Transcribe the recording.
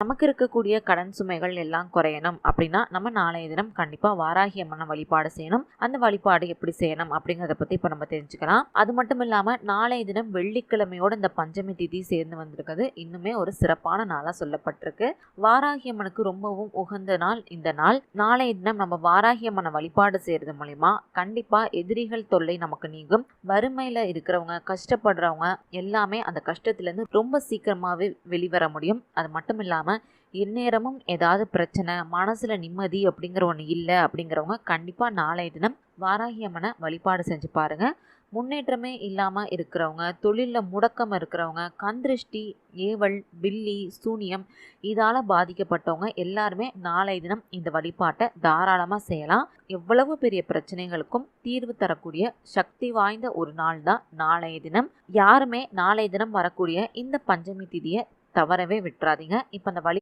நமக்கு இருக்கக்கூடிய கடன் சுமைகள் எல்லாம் குறையணும் அப்படின்னா நம்ம நாளைய தினம் கண்டிப்பா வாராகி அம்மனை வழிபாடு செய்யணும். அந்த வழிபாடு எப்படி செய்யணும் அப்படிங்கறத பத்தி இப்ப நம்ம தெரிஞ்சுக்கலாம். அது மட்டும் இல்லாம நாளைய தினம் வெள்ளிக்கிழமையோட இந்த பஞ்சமி திதி சேர்ந்து வந்திருக்கிறது இன்னுமே ஒரு சிறப்பான நாளா சொல்லப்பட்டிருக்கு. வாராகி அம்மனுக்கு ரொம்பவும் உகந்த நாள் இந்த நாள். நாளைய தினம் நம்ம வாராகி அம்மனை வழிபாடு செய்யறது மூலிமா கண்டிப்பா எதிரிகள் தொல்லை நமக்கு நீங்கும். வறுமையில இருக்கிறவங்க கஷ்டப்படுறவங்க எல்லாமே அந்த கஷ்டத்துல இருந்து ரொம்ப சீக்கிரமாவே வெளிவர முடியும். அது மட்டும் இல்லாமல் இந்நேரமும் ஏதாவது பிரச்சனை மனசுல நிம்மதி அப்படிங்கிற ஒன்று இல்லை அப்படிங்கிறவங்க கண்டிப்பாக நாளைய தினம் வாராகியம்மனை வழிபாடு செஞ்சு பாருங்க. முன்னேற்றமே இல்லாமல் இருக்கிறவங்க தொழிலில் முடக்கம் இருக்கிறவங்க கந்திருஷ்டி ஏவல் பில்லி சூனியம் இதால் பாதிக்கப்பட்டவங்க எல்லாருமே நாளைய தினம் இந்த வழிபாட்டை தாராளமாக செய்யலாம். எவ்வளவு பெரிய பிரச்சனைகளுக்கும் தீர்வு தரக்கூடிய சக்தி வாய்ந்த ஒரு நாள் தான் நாளைய தினம். யாருமே நாளைய தினம் வரக்கூடிய இந்த பஞ்சமி திதியை தவறவே விட்டுறாதீங்க. இப்போ அந்த வழி